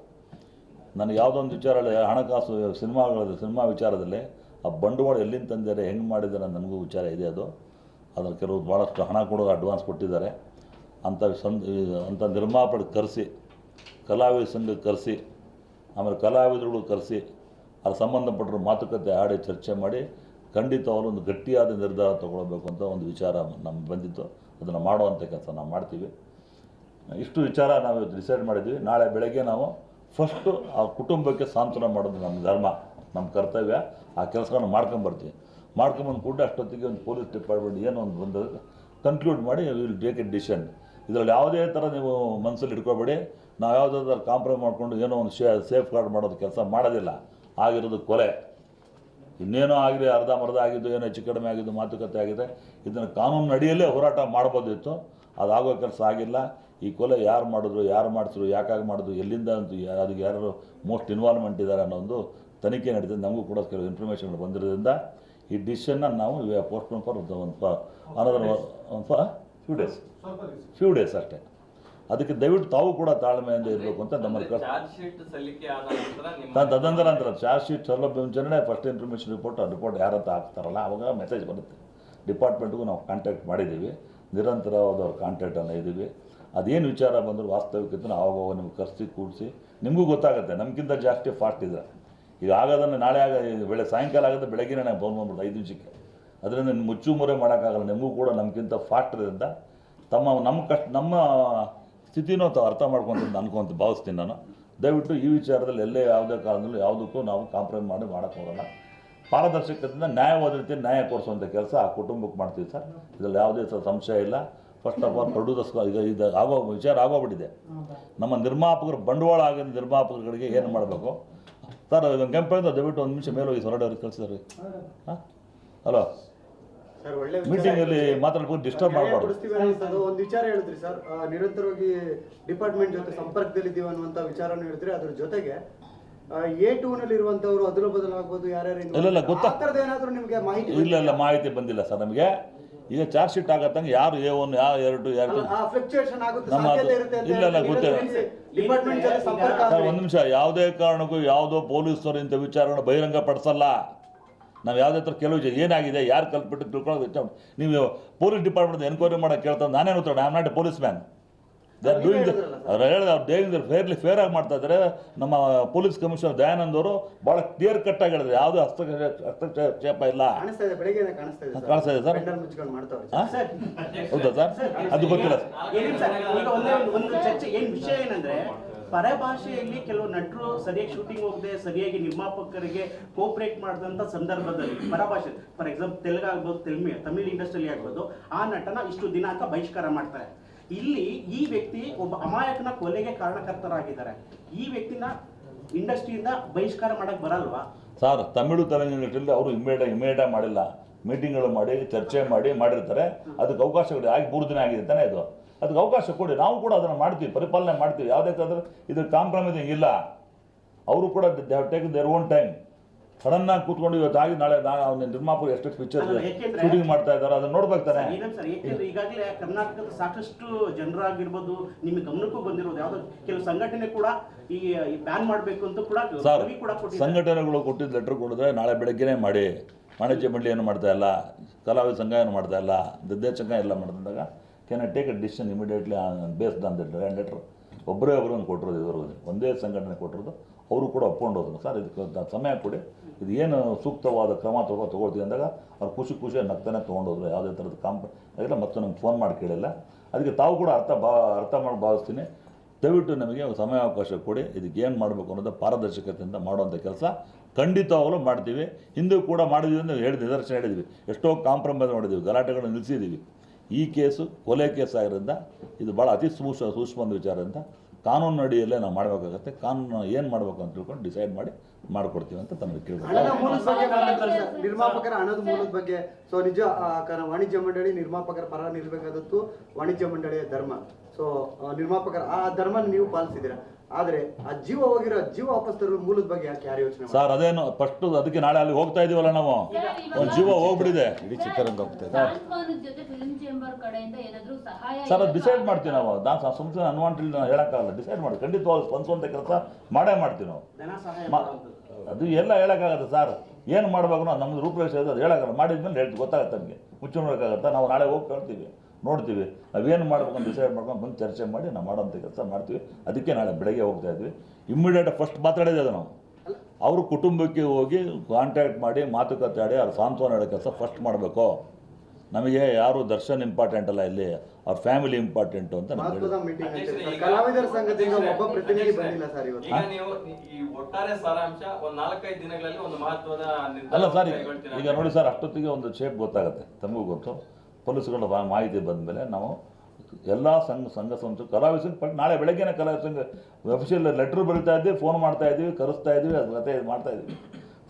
ನನಗೆ ಯಾವುದೋ ಒಂದು ವಿಚಾರ ಹಣಕಾಸು ಸಿನಿಮಾಗಳ ಸಿನಿಮಾ ವಿಚಾರದಲ್ಲಿ ಆ ಬಂಡವಾಳ ಎಲ್ಲಿಂದ ತಂದಿದ್ದಾರೆ, ಹೆಂಗೆ ಮಾಡಿದ್ದಾರೆ ನನಗೂ ವಿಚಾರ ಇದೆ ಅದು. ಅದನ್ನು ಕೆಲವು ಭಾಳಷ್ಟು ಹಣ ಕೂಡ ಅಡ್ವಾನ್ಸ್ ಕೊಟ್ಟಿದ್ದಾರೆ. ಅಂಥ ಸಂದ್, ಅಂಥ ನಿರ್ಮಾಪಕ ಕರೆಸಿ, ಕಲಾವಿದ ಸಂಘ ಕರೆಸಿ, ಆಮೇಲೆ ಕಲಾವಿದರುಗಳು ಕರೆಸಿ, ಅದ್ರ ಸಂಬಂಧಪಟ್ಟರು ಮಾತುಕತೆ ಆಡಿ ಚರ್ಚೆ ಮಾಡಿ ಖಂಡಿತವಾಗಲೂ ಒಂದು ಗಟ್ಟಿಯಾದ ನಿರ್ಧಾರ ತಗೊಳ್ಬೇಕು ಅಂತ ಒಂದು ವಿಚಾರ ನಮ್ಗೆ ಬಂದಿತ್ತು. ಅದನ್ನು ಮಾಡುವಂಥ ಕೆಲಸ ನಾವು ಮಾಡ್ತೀವಿ. ಇಷ್ಟು ವಿಚಾರ ನಾವು ಡಿಸೈಡ್ ಮಾಡಿದ್ವಿ ನಾಳೆ ಬೆಳಗ್ಗೆ ನಾವು ಫಸ್ಟು ಆ ಕುಟುಂಬಕ್ಕೆ ಸಾಂತ್ವನ ಮಾಡೋದು ನಮ್ಮ ಧರ್ಮ, ನಮ್ಮ ಕರ್ತವ್ಯ. ಆ ಕೆಲಸವನ್ನು ಮಾಡ್ಕೊಂಬರ್ತೀವಿ ಮಾಡ್ಕೊಂಬಂದು ಕೂಡ ಅಷ್ಟೊತ್ತಿಗೆ ಒಂದು ಪೊಲೀಸ್ ಡಿಪಾರ್ಟ್ಮೆಂಟ್ ಏನೋ ಒಂದು ಬಂದ ಕನ್ಕ್ಲೂಡ್ ಮಾಡಿ ವಿಲ್ ಟೇಕ್ ಎ ಡಿಸಿಷನ್ ಇದರಲ್ಲಿ ಯಾವುದೇ ಥರ ನೀವು ಮನಸ್ಸಲ್ಲಿ ಇಟ್ಕೋಬೇಡಿ. ನಾವು ಯಾವುದಾದ್ರೂ ಕಾಂಪ್ರಮೈಸ್ ಮಾಡಿಕೊಂಡು ಏನೋ ಒಂದು ಶೇ ಸೇಫ್ ಗಾರ್ಡ್ ಮಾಡೋದು ಕೆಲಸ ಮಾಡೋದಿಲ್ಲ. ಆಗಿರೋದು ಕೊಲೆ. ಇನ್ನೇನೋ ಆಗಲಿ ಅರ್ಧ ಮರ್ಧ ಆಗಿದ್ದು, ಏನೋ ಹೆಚ್ಚು ಕಡಿಮೆ ಆಗಿದ್ದು ಮಾತುಕತೆ ಆಗಿದೆ. ಇದನ್ನು ಕಾನೂನು ಅಡಿಯಲ್ಲೇ ಹೋರಾಟ ಮಾಡ್ಬೋದಿತ್ತು. ಅದಾಗೋ ಕೆಲಸ ಆಗಿಲ್ಲ. ಈ ಕೊಲೆ ಯಾರು ಮಾಡಿದ್ರು ಯಾರು ಮಾಡಿಸಿದ್ರು ಯಾಕಾಗಿ ಮಾಡಿದ್ರು ಎಲ್ಲಿಂದ ಅಂತ ಅದಕ್ಕೆ ಯಾರು ಮೋಸ್ಟ್ ಇನ್ವಾಲ್ವ್ಮೆಂಟ್ ಇದ್ದಾರೆ ಅನ್ನೋ ಒಂದು ತನಿಖೆ ನಡೀತದೆ. ನಮಗೂ ಕೂಡ ಕೆಲವು ಇನ್ಫಾರ್ಮೇಷನ್ಗಳು ಬಂದಿರೋದ್ರಿಂದ ಈ ಡಿಸಿಷನ್ನ ನಾವು ಪೋಸ್ಟ್ ಫಾರ್ ಒಂದು ಪ ಅನದರ್ ಒಂದು ಫ್ಯೂ ಡೇಸ್ ಫ್ಯೂ ಡೇಸ್ ಅಷ್ಟೇ. ಅದಕ್ಕೆ ದಯವಿಟ್ಟು ತಾವು ಕೂಡ ತಾಳ್ಮೆಯಿಂದ ಇರಬೇಕು ಅಂತ ನಮ್ಮ ತದನಂತರ ನಂತರ ಚಾರ್ಜ್ ಶೀಟ್ ಸೌಲಭ್ಯ ಮುಂಚೆನೇ ಫಸ್ಟ್ ಇನ್ಫಾರ್ಮೇಷನ್ ರಿಪೋರ್ಟ್ ರಿಪೋರ್ಟ್ ಯಾರಂತ ಹಾಕ್ತಾರಲ್ಲ ಅವಾಗ ಮೆಸೇಜ್ ಬರುತ್ತೆ. ಡಿಪಾರ್ಟ್ಮೆಂಟ್ಗೂ ನಾವು ಕಾಂಟ್ಯಾಕ್ಟ್ ಮಾಡಿದ್ದೀವಿ. ನಿರಂತರವಾದ ಅವ್ರ ಕಾಂಟ್ಯಾಕ್ಟನ್ನು ಇದ್ದೀವಿ. ಅದೇನು ವಿಚಾರ ಬಂದರೂ ವಾಸ್ತವಿಕತೆ ಆವಾಗ ನಿಮ್ಗೆ ಕರೆಸಿ, ಕೂಡಿಸಿ. ನಿಮಗೂ ಗೊತ್ತಾಗುತ್ತೆ, ನಮಗಿಂತ ಜಾಸ್ತಿ ಫಾಸ್ಟ್ ಇದೆ ಈಗ ಆಗೋದನ್ನು ನಾಳೆ ಆಗ, ಬೆಳೆ, ಸಾಯಂಕಾಲ ಆಗುತ್ತೆ ಬೆಳಗ್ಗೆನೇ ನಾನು ಫೋನ್ ಬಂದ್ಬಿಟ್ಟು ಐದು ನಿಮಿಷಕ್ಕೆ. ಅದರಿಂದ ಮುಚ್ಚು ಮುರೆ ಮಾಡೋಕ್ಕಾಗಲ್ಲ, ನಿಮಗೂ ಕೂಡ ನಮಗಿಂತ ಫಾಸ್ಟ್ ಇರೋದ್ರಿಂದ ತಮ್ಮ, ನಮ್ಮ ಕಷ್ಟ, ನಮ್ಮ ಸ್ಥಿತಿನೂ ತಾವು ಅರ್ಥ ಮಾಡ್ಕೊಂತ ಅನ್ಕೊಂತ, ಭಾವಿಸ್ತೀನಿ ನಾನು. ದಯವಿಟ್ಟು ಈ ವಿಚಾರದಲ್ಲಿ ಎಲ್ಲೇ ಯಾವುದೇ ಕಾರಣದಲ್ಲೂ ಯಾವುದಕ್ಕೂ ನಾವು ಕಾಂಪ್ರಮೈಸ್ ಮಾಡಿ ಮಾಡೋಕ್ಕೆ ಹೋಗಲ್ಲ. ಪಾರದರ್ಶಕತೆಯಿಂದ ನ್ಯಾಯವಾದ ರೀತಿ ನ್ಯಾಯ ಕೊಡಿಸುವಂಥ ಕೆಲಸ ಆ ಕುಟುಂಬಕ್ಕೆ ಮಾಡ್ತೀವಿ ಸರ್. ಇದರಲ್ಲಿ ಯಾವುದೇ ಸಹ ಸಂಶಯ ಇಲ್ಲ. ಫಸ್ಟ್ ಆಫ್ ಆಲ್ ಪ್ರೊಡ್ಯೂಸರ್ಸ್ ಈಗ ಇದು ಆಗೋ ವಿಚಾರ ಆಗೋಗ್ಬಿಟ್ಟಿದೆ. ನಮ್ಮ ನಿರ್ಮಾಪಕರು ಬಂಡವಾಳ ಆಗಿದ್ದ ನಿರ್ಮಾಪಕರುಗಳಿಗೆ ಏನು ಮಾಡಬೇಕು? ಸರ್ ಕೆಂಪೇಂದ್ರ ದಯವಿಟ್ಟು ಒಂದು ನಿಮಿಷ ಮೇಲೆ ಹೋಗಿ ಹೊರಡೋರಿಗೆ ಕಳಿಸಿದ್ರಿ ಹಾಂ? ಹಲೋ? ಸರ್ ಒಳ್ಳೆ ವಿಚಾರ ಮೀಟಿಂಗಲ್ಲಿ ಮಾತಾಡ್ಕೊಂಡು ಡಿಸ್ಟರ್ಬ್ ಮಾಡಬಾರ್ದು. ಒಂದು ವಿಚಾರ ಹೇಳಿದ್ರಿ ಸರ್. ನಿರಂತರವಾಗಿ ಡಿಪಾರ್ಟ್ಮೆಂಟ್ ಜೊತೆ ಸಂಪರ್ಕದಲ್ಲಿದ್ದೀವಿ ಅನ್ನುವಂಥ ವಿಚಾರನೂ ಹೇಳಿದ್ರಿ ಅದ್ರ ಜೊತೆಗೆ ಎ ಟೂ ನಲ್ಲಿ ಇರುವಂತವರು ಅದಲು ಬದಲಾಗ್ಬೋದು ಯಾರ್ಯಾರು ಇನ್ನು- ಇಲ್ಲ, ಇಲ್ಲ, ಗೊತ್ತಾ- ಆ ನಿಮಗೆ ಏನಾದ್ರು ಮಾಹಿತಿ ಇಲ್ಲ ಇಲ್ಲ ಮಾಹಿತಿ ಬಂದಿಲ್ಲ ಸರ್ ನಮಗೆ. ಈಗ ಚಾರ್ಜ್ ಶೀಟ್ ಆಗತ್ತಂಗೆ ಯಾರು ಎ ಒನ್ ಯಾವ ಎರಡು ಎರಡು ಫ್ಲಕ್ಚುಯೇಷನ್ ಆಗುತ್ತೆ ನಮ್ಮ ಇಲ್ಲ, ಇಲ್ಲ, ಗೊತ್ತಿಲ್ಲ. ಡಿಪಾರ್ಟ್ಮೆಂಟ್ ಜೊತೆ ಸಂಪರ್ಕ ಸರ್ ಒಂದು ನಿಮಿಷ ಯಾವುದೇ ಕಾರಣಕ್ಕೂ ಯಾವುದೋ ಪೊಲೀಸರು ಇಂಥ ವಿಚಾರಗಳನ್ನ ಬಹಿರಂಗ ಪಡಿಸಲ್ಲ. ನಾವು ಯಾವುದೇ ಥರ ಕೆಲವು ಏನಾಗಿದೆ ಯಾರು ಕಲ್ಪಿಟ್ಟು ತಿಳ್ಕೊಳ್ಳೋದು ನೀವು ಪೊಲೀಸ್ ಡಿಪಾರ್ಟ್ಮೆಂಟ್ ಎನ್ಕ್ವೈರಿ ಮಾಡಕ್ಕೆ ಕೇಳ್ತಾರೆ ನಾನೇನು ಉತ್ತರ I am not a policeman they are doing ಅವ್ರು ಹೇಳಿದ ಅವ್ರು ಡೇಯಿಂಗ್ ಫೇರ್ಲಿ ಫೇರ್ ಆಗಿ ಮಾಡ್ತಾ ಇದ್ದಾರೆ ನಮ್ಮ ಪೊಲೀಸ್ ಕಮಿಷನರ್ ದಯಾನಂದ್ ಅವರು ಭಾಳ ಕ್ಲಿಯರ್ ಕಟ್ ಆಗಿ ಹೇಳಿದ್ರು ಯಾವುದೇ ಹಸ್ತಕ್ಷೇಪ ಇಲ್ಲ. ಕಾಣಿಸ್ತಾ ಇದೆ ಬೆಳಗ್ಗೆ ಕಾಣಿಸ್ತಾ ಇದೆ ಕಾಣಿಸ್ತಾ ಇದೆ ಸರ್? ಹೌದಾ ಸರ್? ಅದು ಗೊತ್ತಿಲ್ಲ ಪರಭಾಷೆಯಲ್ಲಿ ಕೆಲವು ನಟರು ಸರಿಯಾಗಿ ಶೂಟಿಂಗ್ ಹೋಗದೆ ಸರಿಯಾಗಿ ನಿರ್ಮಾಪಕರಿಗೆ ಕೋಪರೇಟ್ ಮಾಡಿದಂಥ ಸಂದರ್ಭದಲ್ಲಿ ಪರಭಾಷೆ ಫಾರ್ ಎಕ್ಸಾಂಪಲ್ ತೆಲುಗು ಆಗ್ಬೋದು ತೆಲ್ಮಿ ತಮಿಳ್ ಇಂಡಸ್ಟ್ರಿಯಲ್ಲಿ ಆಗ್ಬೋದು ಆ ನಟನ ಇಷ್ಟು ದಿನಾಂಕ ಬಹಿಷ್ಕಾರ ಮಾಡ್ತಾರೆ. ಇಲ್ಲಿ ಈ ವ್ಯಕ್ತಿ ಒಬ್ಬ ಅಮಾಯಕನ ಕೊಲೆಗೆ ಕಾರಣಕರ್ತರಾಗಿದ್ದಾರೆ. ಈ ವ್ಯಕ್ತಿನ ಇಂಡಸ್ಟ್ರಿಯಿಂದ ಬಹಿಷ್ಕಾರ ಮಾಡಕ್ ಬರಲ್ವಾ? ಸರ್, ತಮಿಳು ತೆಲಂಗಾಣದಲ್ಲಿ ಅವರು ಇಮ್ಮಿಡ ಇಮ್ಮಿಡ ಮಾಡಿಲ್ಲ. ಮೀಟಿಂಗ್ಗಳು ಮಾಡಿ, ಚರ್ಚೆ ಮಾಡಿ ಮಾಡಿರ್ತಾರೆ. ಅದಕ್ಕೆ ಅವಕಾಶ ಕೊಡಿ. ಆಗಿ ಮೂರು ದಿನ ಆಗಿದೆ ತಾನೇ ಇದು. ಅದಕ್ಕೆ ಅವಕಾಶ ಕೊಡಿ. ನಾವು ಕೂಡ ಅದನ್ನು ಮಾಡ್ತೀವಿ, ಪರಿಪಾಲನೆ ಮಾಡ್ತೀವಿ. ಯಾವುದೇ ಇದು ಕಾಂಪ್ರಮೈಸಿಂಗ್ ಇಲ್ಲ. ಅವರು ಕೂಡ ಟೇಕ್ ದೇರ್ ಓನ್ ಟೈಮ್ ಸಡನ್ನಾಗಿ ಕೂತ್ಕೊಂಡು ಇವತ್ತು ಆಗಿ ನಾಳೆ ನಾ ಅವ್ನ ನಿರ್ಮಾಪುರ ಎಷ್ಟೆಷ್ಟು ಪಿಕ್ಚರ್ ಶೂಟಿಂಗ್ ಮಾಡ್ತಾ ಇದ್ದಾರೆ ಅದನ್ನ ನೋಡ್ಬೇಕಾರೆ ಈಗಾಗಲೇ ಕರ್ನಾಟಕದ ಸಾಕಷ್ಟು ಜನರಾಗಿರ್ಬೋದು ನಿಮ್ಮ ಗಮನಕ್ಕೂ ಬಂದಿರೋದು ಯಾವ್ದು ಕೆಲವು ಸಂಘಟನೆ ಕೂಡ ಈ ಬ್ಯಾನ್ ಮಾಡಬೇಕು ಅಂತ ಕೂಡ ಸಂಘಟನೆಗಳು ಕೊಟ್ಟಿದ್ದ ಲೆಟರ್ ಕೊಡಿದ್ರೆ ನಾಳೆ ಬೆಳಗ್ಗೆನೇ ಮಾಡಿ. ವಾಣಿಜ್ಯ ಮಂಡಳಿ ಏನು ಮಾಡ್ತಾ ಇಲ್ಲ ಕಲಾವಿದ ಸಂಘ ಏನು ಮಾಡ್ತಾ ಇಲ್ಲ ಸಂಘ ಎಲ್ಲ ಮಾಡ್ತಿದ್ದಾಗ can I take a decision immediately based on that letter ಒಬ್ಬರೇ ಒಬ್ಬರನ್ನು ಕೊಟ್ಟಿರೋದು ಇದುವರೆಗೂ ಒಂದೇ. ಸಂಘಟನೆ ಕೊಟ್ಟಿರೋದು, ಅವರು ಕೂಡ ಒಪ್ಕೊಂಡು ಹೋದ್ರು ಸರ್, ಇದಕ್ಕೆ ಸಮಯ ಕೊಡಿ. ಇದು ಏನು ಸೂಕ್ತವಾದ ಕ್ರಮ ತಗೋ, ತೊಗೊಳ್ತೀವಿ ಅಂದಾಗ ಅವ್ರು ಖುಷಿ ಖುಷಿಯಾಗಿ ನಗ್ತಾನೆ ತೊಗೊಂಡೋದ್ರು. ಯಾವುದೇ ಥರದ ಕಾಂಪ್ ಆಗಿಲ್ಲ ಮತ್ತೆ ನಮ್ಗೆ ಫೋನ್ ಮಾಡಿ ಕೇಳಿಲ್ಲ. ಅದಕ್ಕೆ ತಾವು ಕೂಡ ಅರ್ಥ ಬಾ, ಅರ್ಥ ಮಾಡಿ ಭಾವಿಸ್ತೀನಿ. ದಯವಿಟ್ಟು ನಮಗೆ ಸಮಯಾವಕಾಶ ಕೊಡಿ. ಇದಕ್ಕೆ ಏನು ಮಾಡಬೇಕು ಅನ್ನೋದು ಪಾರದರ್ಶಕತೆಯಿಂದ ಮಾಡುವಂಥ ಕೆಲಸ ಖಂಡಿತವಾಗಲೂ ಮಾಡ್ತೀವಿ. ಹಿಂದೂ ಕೂಡ ಮಾಡಿದ್ವಿ ಅಂತ ಹೇಳಿ ನಿದರ್ಶನ ಹೇಳಿದ್ವಿ. ಎಷ್ಟೋ ಕಾಂಪ್ರಮೈಸ್ ಮಾಡಿದ್ದೀವಿ ಗಲಾಟೆಗಳನ್ನು ನಿಲ್ಲಿಸಿದ್ದೀವಿ. ಈ ಕೇಸು ಕೊಲೆ ಕೇಸ್ ಆಗಿರೋದ್ರಿಂದ ಇದು ಭಾಳ ಅತಿ ಸೂಕ್ಷ್ಮ ಸೂಕ್ಷ್ಮದ ಅಂತ ಕಾನೂನು ಅಡಿಯಲ್ಲೇ ನಾವು ಮಾಡಬೇಕಾಗತ್ತೆ. ಕಾನೂನು ಏನು ಮಾಡಬೇಕು ಅಂತ ತಿಳ್ಕೊಂಡು ಡಿಸೈಡ್ ಮಾಡಿ ಮಾಡಿಕೊಡ್ತೀವಿ ಅಂತ ತಮಗೆ ಕೇಳಬೇಕು. ಹಣದ ಮೂಲದ ಬಗ್ಗೆ ಮಾತಾಡ್ತಾರೆ ಸರ್. ನಿರ್ಮಾಪಕರ ಹಣದ ಮೂಲದ ಬಗ್ಗೆ. ಸೊ ನಿಜ ವಾಣಿಜ್ಯ ಮಂಡಳಿ ನಿರ್ಮಾಪಕರ ಪರ ನಿಲ್ಬೇಕಾದದ್ದು ವಾಣಿಜ್ಯ ಮಂಡಳಿಯ ಧರ್ಮ. ಸೊ ನಿರ್ಮಾಪಕರ ಆ ಧರ್ಮ ನೀವು ಪಾಲಿಸಿದ್ದೀರಾ? ಆದರೆ ಆ ಜೀವ ಹೋಗಿರೋ ಜೀವ ವಾಪಸ್ ತರೋ ಮೂಲದ ಬಗ್ಗೆ ಯಾಕೆ ಯಾರು ಯೋಚನೆ ಸರ್ ಅದೇನು ಫಸ್ಟ್ ಅದಕ್ಕೆ ನಾಳೆ ಅಲ್ಲಿ ಹೋಗ್ತಾ ಇದೀವಲ್ಲ ನಾವು? ಒಂದು ಜೀವ ಹೋಗ್ಬಿಟ್ಟಿದೆ. ಇಡೀ ಚಿತ್ರರಂಗ ಹೋಗ್ತಾ ಇದೆ. ಕಡೆಯಿಂದ ಏನಾದ್ರೂ ಸಹಾಯ ಸರ್ ಅದು ಡಿಸೈಡ್ ಮಾಡ್ತೀವಿ ನಾವು. ನಾನು ಸುಮ್ಮನೆ ಅನ್ವಾಂಟೆಡ್ ನಾವು ಹೇಳೋಕ್ಕಾಗಲ್ಲ. ಡಿಸೈಡ್ ಮಾಡಿ. ಖಂಡಿತವಾಗಿ ಸ್ಪಂದಿಸುವಂಥ ಕೆಲಸ ಮಾಡೇ ಮಾಡ್ತೀವಿ ನಾವು. ಧನ ಸಹಾಯ ಮಾ- ಮಾಡುವಂಥದ್ದು ಅದು ಎಲ್ಲ ಹೇಳೋಕ್ಕಾಗತ್ತೆ ಸರ್. ಏನು ಮಾಡಬೇಕು ನಾವು ನಮ್ದು ರೂಪರೇಷ ಇದೆ ಅದು ಹೇಳೋಕ್ಕಲ್ಲ ಮಾಡಿದ್ಮೇಲೆ ಹೇಳ್ತೀವಿ. ಗೊತ್ತಾಗತ್ತೆ ನಮಗೆ. ಮುಚ್ಚು ನೋಡೋಕ್ಕಾಗತ್ತೆ ನಾವು ನಾಳೆ ಹೋಗಿ ಕೇಳ್ತೀವಿ ನೋಡ್ತೀವಿ ನಾವೇನು ಮಾಡ್ಬೇಕು ಅಂತ ಡಿಸೈಡ್ ಮಾಡ್ಕೊಂಡು ಬಂದು ಚರ್ಚೆ ಮಾಡಿ ನಾವು ಮಾಡೋಂಥ ಕೆಲಸ ಮಾಡ್ತೀವಿ. ಅದಕ್ಕೆ ನಾಳೆ ಬೆಳಗ್ಗೆ ಹೋಗ್ತಾ ಇದ್ವಿ. ಇಮ್ಮಿಡಿಯೇಟ್ ಫಸ್ಟ್ ಮಾತಾಡಿದೆ ಅದು ನಾವು. ಅವ್ರ ಕುಟುಂಬಕ್ಕೆ ಹೋಗಿ ಕಾಂಟ್ಯಾಕ್ಟ್ ಮಾಡಿ ಮಾತುಕತೆ ಆಡಿ ಅವ್ರ ಸಾಂತ್ವನ ಹೇಳೋ ಕೆಲಸ ಫಸ್ಟ್ ಮಾಡಬೇಕು. ನಮಗೆ ಯಾರು ದರ್ಶನ್ ಇಂಪಾರ್ಟೆಂಟ್ ಅಲ್ಲ ಇಲ್ಲಿ ಅವ್ರ ಫ್ಯಾಮಿಲಿ ಇಂಪಾರ್ಟೆಂಟ್ ಅಂತ ನಾನು ಹೇಳಿದೆ. ಕಲಾವಿದರ ಸಂಘದಿಂದ ಒಬ್ಬ ಪ್ರತಿನಿಧಿ ಬಂದಿಲ್ಲ ಸರ್ ಇವತ್ತು. ಈಗ ನೀವು ಈ ಒಟ್ಟಾರೆ ಸಾರಾಂಶ ಒಂದ್ ನಾಲ್ಕೈದು ದಿನಗಳಲ್ಲಿ ಒಂದು ಮಹತ್ವದ ನಿರ್ಧಾರ ಅಲ್ಲ ಸರ್ ಈಗ- ಕೈಗೊಳ್ತೀರಾ? ಈಗ ನೋಡಿ ಸರ್ ಅಷ್ಟೊತ್ತಿಗೆ ಒಂದು ಶೇಪ್ ಗೊತ್ತಾಗುತ್ತೆ ತಮಗೂ ಗೊತ್ತು. ಪೊಲೀಸ್ಗಳ ಮಾ- ಮಾಹಿತಿ ಬಂದ ಮೇಲೆ ನಾವು ಎಲ್ಲ ಸಂಘ ಸಂಘ ಸಂಸ್ಥೆ ಕಲಾವಿದ ಸಂಘ ಬಟ್ ನಾಳೆ ಬೆಳಗ್ಗೆನೇ ಕಲಾವಿದ ಸಂಘ ಅಫಿಷಿಯಲ್ ಲೆಟ್ರ್ ಬರಿತಾ ಇದ್ವಿ ಫೋನ್ ಮಾಡ್ತಾ ಇದ್ವಿ ಕರೆಸ್ತಾ ಇದ್ವಿ ಅದ್ರ ಕತೆ ಮಾಡ್ತಾ ಇದ್ವಿ.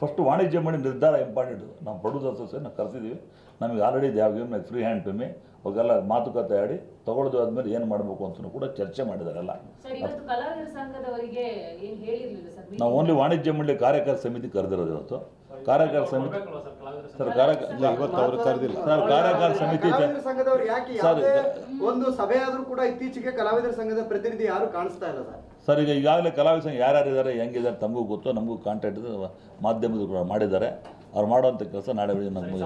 ಫಸ್ಟ್ ವಾಣಿಜ್ಯ ಮಾಡಿ ನಿರ್ಧಾರ ಇಂಪಾರ್ಟೆಂಟ್ ನಾವು ಪ್ರೊಡ್ಯೂಸರ್ಸ್ ಅಸೋಸಿಯೇಷನ್ ಕರೆಸಿದ್ದೀವಿ ನಮಗೆ already they given my free hand to me ಅವಾಗೆಲ್ಲ ಮಾತುಕತೆ ಆಡಿ ತಗೊಳ್ಳೋದು ಆದ್ಮೇಲೆ ಏನು ಮಾಡಬೇಕು ಅಂತ ಕೂಡ ಚರ್ಚೆ ಮಾಡಿದಾರಲ್ಲ. ಸರ್ ಇವತ್ತು ಕಲಾವಿದರ ಸಂಘದವರಿಗೆ ಏನ್ ಹೇಳಿರ್ಲಿಲ್ಲ ಸರ್? ನಾವು ಓನ್ಲಿ ವಾಣಿಜ್ಯ ಮಂಡಳಿ ಕಾರ್ಯಕರ್ತ ಸಮಿತಿ ಕರೆದಿರೋದು ಇವತ್ತು. ಕಾರ್ಯಕರ್ತ ಸಮಿತಿ ಸರ್ ಕಾರ್ಯಕರ್ತ ಇಲ್ಲ ಇವತ್ತು ಅವರು ಕರೆದಿಲ್ಲ. ಸರ್ ಕಾರ್ಯಕರ್ತ ಸಮಿತಿ ಕಲಾವಿದರ ಸಂಘದವ್ರು ಯಾಕೆ ಸರ್, ಒಂದು ಸಭೆ ಆದರೂ ಕೂಡ ಇತ್ತೀಚೆಗೆ ಕಲಾವಿದರ ಸಂಘದ ಪ್ರತಿನಿಧಿ ಯಾರು ಕಾಣಿಸ್ತಾ ಇಲ್ಲ ಸರ್. ಸರ್ ಈಗ ಈಗಾಗಲೇ ಕಲಾವಿದ ಸಂಘ ಯಾರ್ಯಾರಿದ್ದಾರೆ ಹೆಂಗಿದ್ದಾರೆ ತಮಗೂ ಗೊತ್ತು ನಮಗೂ ಕಾಂಟ್ಯಾಕ್ಟ್ ಇದೆ ಮಾಧ್ಯಮದ ಕೂಡ ಮಾಡಿದ್ದಾರೆ. ಅವ್ರು ಮಾಡುವಂಥ ಕೆಲಸ ನಾಳೆ ಬೆಳಿಗ್ಗೆ ನಮಗೆ